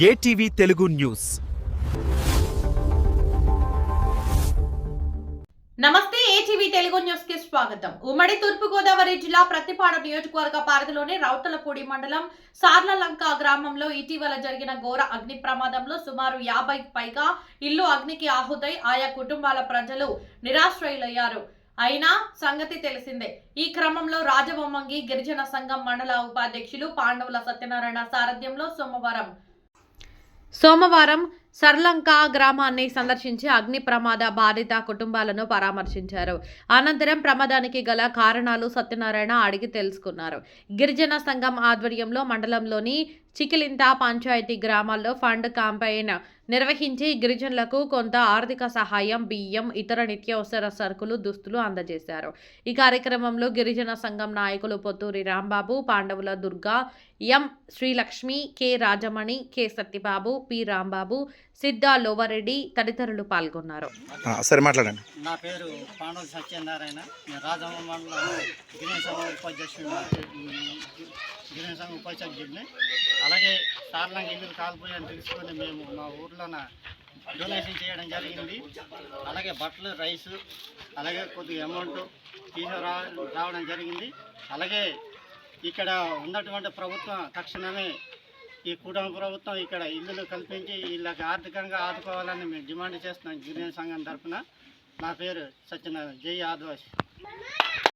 ATV Telugu news. నమస్తే ATV Telugu న్యూస్కి స్వాగతం. ఉమ్మడి తూర్పు గోదావరి జిల్లా ప్రతిపాడు నియోజకవర్గ పరిధిలోని రౌతలపూడి మండలం సార్లలంక గ్రామంలో ఇటీవల జరిగిన ఘోర అగ్ని ప్రమాదంలో సుమారు యాభై పైగా ఇల్లు అగ్నికి ఆహుతై ఆయా కుటుంబాల ప్రజలు నిరాశ్రయులయ్యారు. అయినా సంగతి తెలిసిందే. ఈ క్రమంలో రాజవొమ్మంగి గిరిజన సంఘం మండల ఉపాధ్యక్షులు పాండవుల సత్యనారాయణ సారథ్యంలో సోమవారం సోమవారం సర్లంక గ్రామాన్ని సందర్శించి అగ్ని ప్రమాద బాధిత కుటుంబాలను పరామర్శించారు. అనంతరం ప్రమాదానికి గల కారణాలు సత్యనారాయణ అడిగి తెలుసుకున్నారు. గిరిజన సంఘం ఆధ్వర్యంలో మండలంలోని చికిలింత పంచాయతీ గ్రామాల్లో ఫండ్ క్యాంపెయిన్ నిర్వహించి గిరిజనులకు కొంత ఆర్థిక సహాయం బియ్యం ఇతర నిత్యావసర సరుకులు దుస్తులు అందజేశారు. ఈ కార్యక్రమంలో గిరిజన సంఘం నాయకులు Potturi Rambabu Pandavula Durga M. Srilakshmi K. Rajamani K. Satyababu P. Rambabu Siddha Lovareddy తదితరులు పాల్గొన్నారు. సరే మాట్లాడండి. నా పేరు పాండవ సత్యనారాయణ. నేను రాజమ్మ మండలం గిరిజన సంఘం ఉపాధ్యక్షుడు గిరిజన అలాగే సార్లంగా ఇల్లు కాలిపోయాయని తెలుసుకొని మేము మా ఊర్లోన డొనేషన్ చేయడం జరిగింది. అలాగే బట్టలు రైస్ అలాగే కొద్దిగా అమౌంట్ తీసుకురా రావడం జరిగింది. అలాగే ఇక్కడ ఉన్నటువంటి ప్రభుత్వం తక్షణమే ఈ కూటమి ప్రభుత్వం ఇక్కడ ఇల్లులు కల్పించి వీళ్ళకి ఆర్థికంగా ఆదుకోవాలని మేము డిమాండ్ చేస్తున్నాం. గిరిజన సంఘం తరఫున నా పేరు సత్యనారాయణ. జై ఆదివాసి.